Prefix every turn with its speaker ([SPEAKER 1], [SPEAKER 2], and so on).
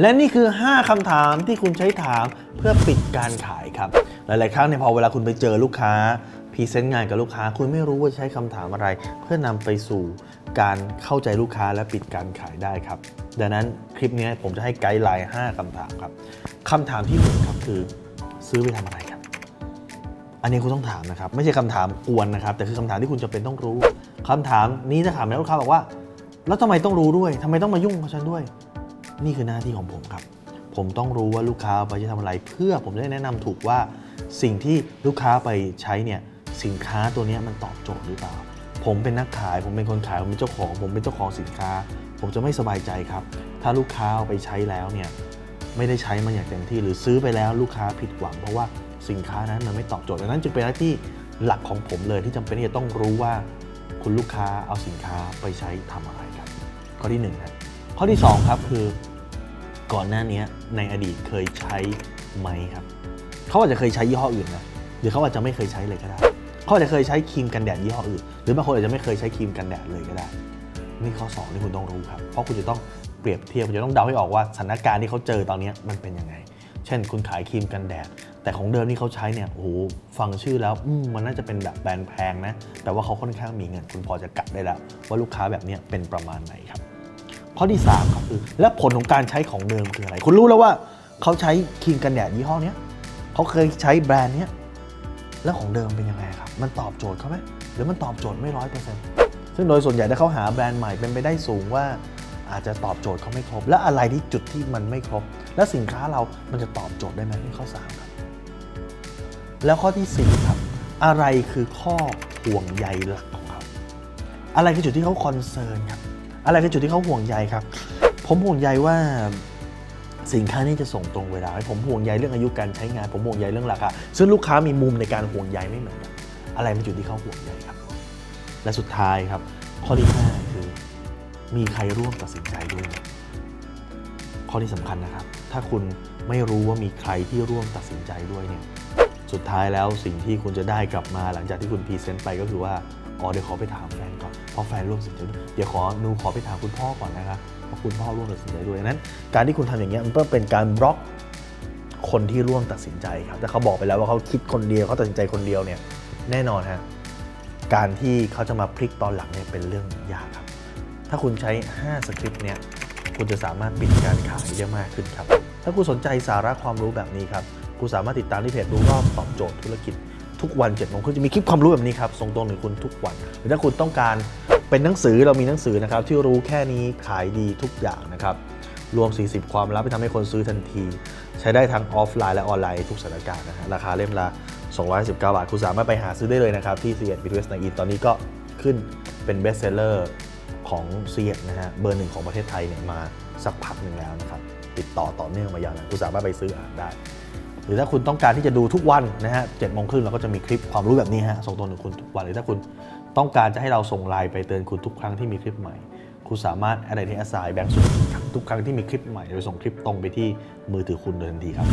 [SPEAKER 1] และนี่คือ 5คำถามที่คุณใช้ถามเพื่อปิดการขายครับ หลาย ๆ ครั้งเนี่ยพอเวลาคุณไปเจอลูกค้าพรีเซนต์งานกับลูกค้า คุณไม่รู้ว่าใช้คำถามอะไร เพื่อนำไปสู่การเข้าใจลูกค้าและปิดการขายได้ครับ ดังนั้นคลิปนี้ผมจะให้ไกด์ไลน์5คำถามครับคำถามที่หนึ่งครับคือซื้อไปทำอะไรครับ อันนี้คุณต้องถามนะครับ ไม่ใช่คำถามกวนนะครับ แต่คือคำถามที่คุณจะเป็นต้องรู้คำถามนี้จะถามแล้วลูกค้าบอกว่า แล้วทำไมต้องรู้ด้วยทำไมต้องมายุ่งกับฉันด้วย นี่คือหน้าที่ของผมครับ ผมต้องรู้ว่าลูกค้าไปจะทำอะไร เพื่อผมจะได้แนะนำถูกว่าสิ่งที่ลูกค้าไปใช้เนี่ยสินค้าตัวนี้มันตอบโจทย์หรือเปล่า ผมเป็นนักขาย ผมเป็นคนขาย ผมเป็นเจ้าของ ผมเป็นเจ้าของสินค้า ผมจะไม่สบายใจครับ ถ้าลูกค้าเอาไปใช้แล้วเนี่ยไม่ได้ใช้มันอย่างเต็มที่ หรือซื้อไปแล้วลูกค้าผิดหวัง เพราะว่าสินค้านั้นมันไม่ตอบโจทย์ดังนั้นจึงเป็นหน้าที่หลักของผมเลยที่จำเป็นที่จะต้องรู้ว่า คุณลูกค้าเอาสินค้าไปใช้ทำอะไรครับ ข้อที่หนึ่งครับข้อที่สองครับคือ ก่อนหน้านี้ในอดีตเคยใช้ไหมครับ เขาอาจจะเคยใช้ยี่ห้ออื่นนะหรือเขาอาจจะไม่เคยใช้เลยก็ได้เขาอาจจะเคยใช้ครีมกันแดดยี่ห้ออื่น หรือบางคนอาจจะไม่เคยใช้ครีมกันแดดเลยก็ได้ นี่ข้อสองที่คุณต้องรู้ครับ เพราะคุณจะต้องเปรียบเทียบคุณจะต้องเดาให้ออกว่าสถานการณ์ที่เขาเจอตอนนี้มันเป็นยังไง เช่น คุณขายครีมกันแดด แต่ของเดิมที่เขาใช้เนี่ยโอ้โหฟังชื่อแล้วมมันน่าจะเป็นแบบแบรนด์แพงนะแต่ว่าเขาค่อนข้างมีเงิน คุณพอจะกะได้แล้วว่าลูกค้าแบบนี้เป็นประมาณไหนครับ ข้อที่3ครับคือและผลของการใช้ของเดิมคืออะไร คุณรู้แล้วว่าเขาใช้ครีมกันแดดยี่ห้อเนี้ยเขาเคยใช้แบรนด์เนี้ยแล้วของเดิมเป็นยังไงครับ มันตอบโจทย์เขาไหมหรือมันตอบโจทย์ไม่ร้อยเปอร์เซ็นต์ซึ่งโดยส่วนใหญ่ถ้าเขาหาแบรนด์ใหม่เป็นไปได้สูงว่าอาจจะตอบโจทย์เขาไม่ครบ และอะไรที่จุดที่มันไม่ครบ และสินค้าเรามันจะตอบโจทย์ได้ไหมนี่ข้อ3ครับแล้วข้อทีสี่4 ครับ อะไรคือข้อห่วงใยหลักของเขา อะไรคือจุดที่เขาคอนเซิร์นครับ อะไรคือจุดที่เขาห่วงใยครับ ผมห่วงใยว่าสินค้านี้จะส่งตรงเวลาไหมผมห่วงใยเรื่องอายุการใช้งาน ผมห่วงใยเรื่องราคาซึ่งลูกค้ามีมุมในการห่วงใยไม่เหมือนกันอะไรเป็นจุดที่เขาห่วงใยครับ และสุดท้ายครับ ข้อที่5คือมีใครร่วมตัดสินใจด้วย ข้อที่สำคัญนะครับ ถ้าคุณไม่รู้ว่ามีใครที่ร่วมตัดสินใจด้วยเนี่ยสุดท้ายแล้วสิ่งที่คุณจะได้กลับมาหลังจากที่คุณพรีเซนต์ไปก็คือว่าอ๋อเดี๋ยวขอไปถามแฟ เพราะแฟนร่วมตัดสินใจด้วยเดี๋ยวขอหนูขอไปถามคุณพ่อก่อนนะครับเพราะคุณพ่อร่วมตัดสินใจด้วยดังนั้น การที่คุณทำอย่างเงี้ยมันก็เป็นการบล็อกคนที่ร่วมตัดสินใจครับแต่เขาบอกไปแล้วว่าเขาคิดคนเดียวเขาตัดสินใจคนเดียวเนี่ยแน่นอนฮะการที่เขาจะมาพลิกตอนหลังเนี่ยเป็นเรื่องยากครับ ถ้าคุณใช้ 5 สคริปต์เนี่ยคุณจะสามารถปิดการขายได้มากขึ้นครับ ถ้าคุณสนใจสาระความรู้แบบนี้ครับ คุณสามารถติดตามที่เพจรู้รอบตอบโจทย์ธุรกิจ ทุกวัน7จ็ดโมงครึ่งจะมีคลิปความรู้แบบนี้ครับส่งตรงถึงคุณทุกวันหรือถ้าคุณต้องการเป็นหนังสือเรามีหนังสือนะครับที่รู้แค่นี้ขายดีทุกอย่างนะครับรวม 40 ความลับที่ทำให้คนซื้อทันที ใช้ได้ทั้งออฟไลน์และออนไลน์ทุกสถานการณ์นะฮะราคาเล่มละ219 บาท คุณสามารถไปหาซื้อได้เลยนะครับ ที่ซีเอ็ดบิทเวสในอินตอนนี้ก็ขึ้นเป็นเบสเซลเลอร์ของซีเอ็ดนะฮะเบอร์หนึ่งของประเทศไทยเนี่ยมาสักพักหนึ่งแล้วนะครับ ติดต่อต่อเนื่องมายาวนานคุณสามารถไปซื้ออ่านได้ หรือถ้าคุณต้องการที่จะดูทุกวันนะฮะเจ็ดโมงครึ่งเราก็จะมีคลิปความรู้แบบนี้ฮะส่งตรงถึงคุณทุกวันหรือถ้าคุณต้องการจะให้เราส่งไลน์ไปเตือนคุณทุกครั้งที่มีคลิปใหม่ คุณสามารถแอดไลน์ที่แอสไซแบงค์ส่งทุกครั้งที่มีคลิปใหม่โดยส่งคลิปตรงไปที่มือถือคุณโดยทันทีครับ